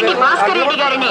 కోమటిరెడ్డి భాస్కర్ రెడ్డి గారిని.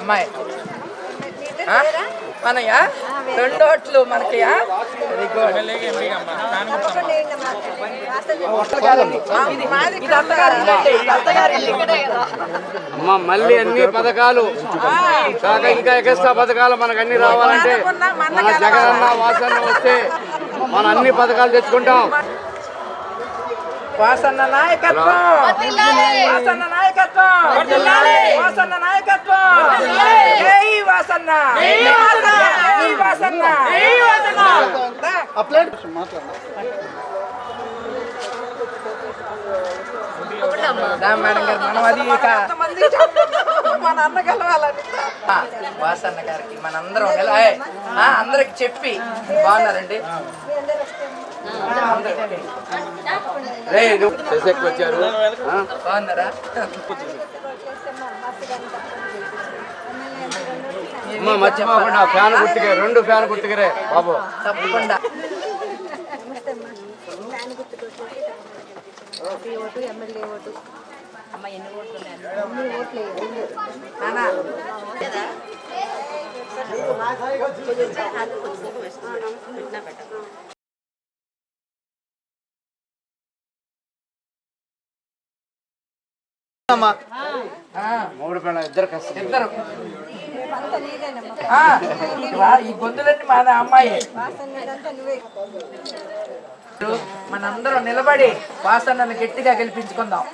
అమ్మాయి మనయా? రెండు ఓట్లు మనకియా. అమ్మ మళ్ళీ అన్ని పథకాలు. కాక ఇంకా ఎక్స్ట్రా పథకాలు మనకు అన్ని రావాలంటే మన జగనన్న వాసన్న వస్తే మనం అన్ని పథకాలు తెచ్చుకుంటాం. వాసన్న నాయకత్వం. వాసన్న నాయకత్వం. వాసన్న నాయకత్వం. జై వాసన్న. జై వాసన్న. దా మేడం గారు మనం అది ఇక మన అన్న కలవాలని. వాసన్న గారికి మనందరం అందరికి చెప్పి బాగున్నారండి. వచ్చారు అమ్మ మర్చిపోకుండా ఫ్యాన్ గుర్తుకే రెండు ఫ్యాన్ గుర్తుకరే బాబు. తప్పకుండా. ఓటు ఎమ్మెల్యే ఓటు నానా. మూడు ఫ్యాన్ ఇద్దరు కష్టం. ఇద్దరు. ఈ గొంతులన్నీ మన అమ్మాయి. మనందరం నిలబడి వాసన్నను గట్టిగా గెలిపించుకుందాం.